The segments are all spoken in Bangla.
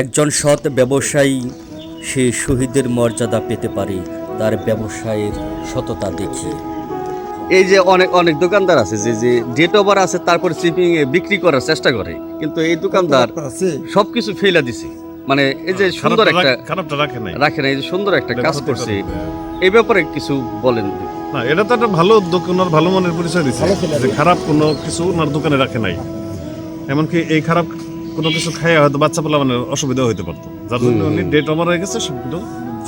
একজন সৎ ব্যবসায়ী সে শহীদের মর্যাদা পেতে পারে তার ব্যবসায়ের সততা দেখিয়ে এই যে অনেক অনেক দোকানদার আছে যে যে ডেট ওভার আছে তারপর চিপিং এ বিক্রি করার চেষ্টা করে কিন্তু এই দোকানদার আছে। সবকিছু ফেলা দিছে। মানে এই যে সুন্দর একটা খারাপটা রাখে নাই। রাখে না এই যে সুন্দর একটা কাজ করছে এই ব্যাপারে কিছু বলেন। না এটা তো একটা ভালো উদ্যোগ ওনার ভালো মনের পরিচয় দিচ্ছে যে খারাপ কোনো কিছু ওনার দোকানে রাখে নাই। এমনকি এই খারাপ কোনো কিছু খাইয়া হয়তো বাচ্চা পোলা মানে অসুবিধা হইতে পারতো। যার জন্য উনি ডেট ওভার হয়ে গেছে সবগুলো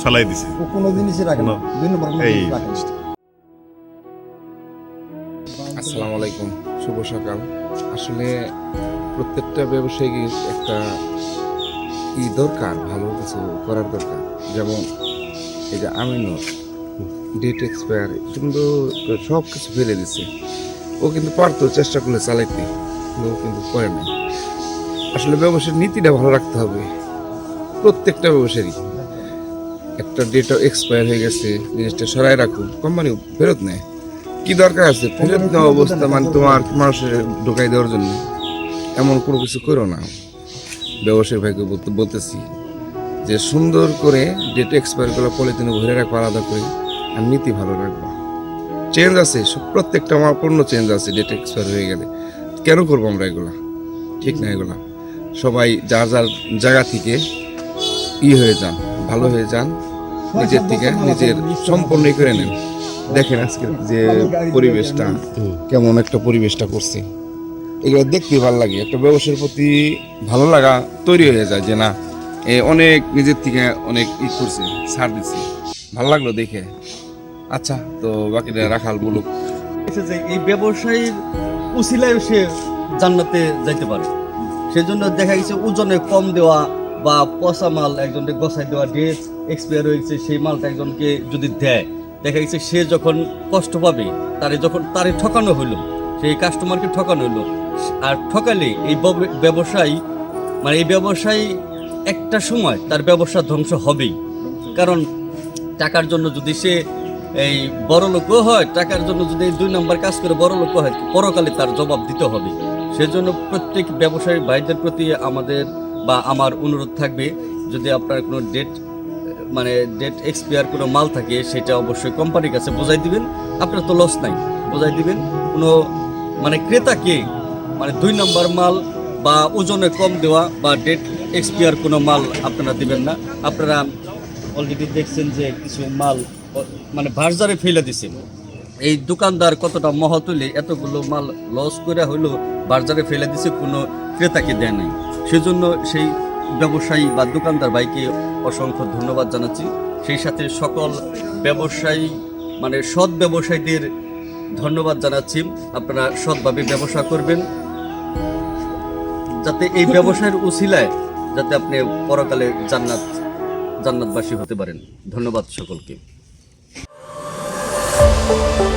ফেলাই দিছে। ও কোনো জিনিসই রাখে না। দুই নম্বর কোনো এই রাখে না। আসসালামু আলাইকুম শুভ সকাল। আসলে প্রত্যেকটা ব্যবসায়ী একটা কি দরকার ভালো কিছু করার দরকার। যেমন এই যে আমিনুর ডেট এক্সপায়ার কিন্তু সব কিছু ফেলে দিছে। ও কিন্তু পারতো চেষ্টা করলে চালাইতে। কিন্তু করে নাই। আসলে ব্যবসার নীতিটা ভালো রাখতে হবে। প্রত্যেকটা ব্যবসারই। একটা ডেট এক্সপায়ার হয়ে গেছে, জিনিসটা সরাই রাখুন কোম্পানি ফেরত নেয়। কি দরকার আছে? ফেরত নেওয়া অবস্থা মানে তোমার মানুষের ঢোকাই দেওয়ার জন্য। এমন কোনো কিছু করো না। ব্যবসায়ী ভাইকে বলতে- বলতেছি যে সুন্দর করে ডেট এক্সপায়ার করে পলিথিনে ভরে রাখব আলাদা করে, আর নীতি ভালো রাখব। চেঞ্জ আছে, সব প্রত্যেকটা আমার পণ্য চেঞ্জ আছে ডেট এক্সপায়ার হয়ে গেলে। কেন করব আমরা এগুলা? ঠিক না এগুলা। সবাই যার যার জায়গা থেকে ই হয়ে যান, ভালো হয়ে যান, নিজের থেকে নিজের সম্পূর্ণ করে নেন। দেখেন আজকে যে পরিবেশটা, কেমন একটা পরিবেশটা করছে। এগুলো দেখতে ভালো লাগে, একটা ব্যবসার প্রতি ভালো লাগা তৈরি হয়ে যায় যে না, এ অনেক নিজের থেকে অনেক ই করছে, ছাড় দিচ্ছে। ভালো লাগল দেখে। আচ্ছা তো বাকিটা রাখাল বলুক। এই ব্যবসায়ীর উসিলায় সে জান্নাতে যাইতে পারে। সেজন্য দেখা গেছে ওজনে কম দেওয়া বা পচা মাল একজনকে গছাই দেওয়া ডেট এক্সপায়ার হয়েছে, সেই মালটা একজনকে যদি দেয়, দেখা গেছে সে যখন কষ্ট পাবে, তারে যখন তারে ঠকানো হইল সেই কাস্টমারকে ঠকানো হইল আর ঠকালে এই ব্যব- ব্যবসায়ী মানে এই ব্যবসায়ী একটা সময় তার ব্যবসা ধ্বংস হবেই। কারণ টাকার জন্য যদি সে এই বড় লোকও হয়, টাকার জন্য যদি দুই নম্বর কাজ করে বড় লোক হয়, পরকালে তার জবাব দিতে হবে। সেজন্য প্রত্যেক ব্যবসায়ী ভাইদের প্রতি আমাদের বা আমার অনুরোধ থাকবে, যদি আপনার কোনো ডেট মানে ডেট এক্সপায়ার কোনো মাল থাকে, সেটা অবশ্যই কোম্পানির কাছে বোঝাই দিবেন। আপনার তো লস নাই, বোঝাই দিবেন। কোনো মানে ক্রেতাকে মানে দুই নম্বর মাল বা ওজনে কম দেওয়া বা ডেট এক্সপায়ার কোনো মাল আপনারা দিবেন না। আপনারা অলরেডি দেখছেন যে কিছু মাল মানে ভার্জারে ফেলে দিছেন। এই দোকানদার কতটা মহতুলে এতগুলো মাল লস করে হইল বাজারে ফেলে দিছে কোনো ক্রেতাকে দেয় নাই। সেজন্য সেই ব্যবসায়ী বা দোকানদার ভাইকে অসংখ্য ধন্যবাদ জানাচ্ছি। সেই সাথে সকল ব্যবসায়ী মানে সৎ ব্যবসায়ীদের ধন্যবাদ জানাচ্ছি। আপনারা সৎভাবে ব্যবসা করবেন। যাতে এই ব্যবসায়ের উসিলায় যাতে আপনি পরকালে জান্নাত, জান্নাতবাসী হতে পারেন। ধন্যবাদ সকলকে। Thank you.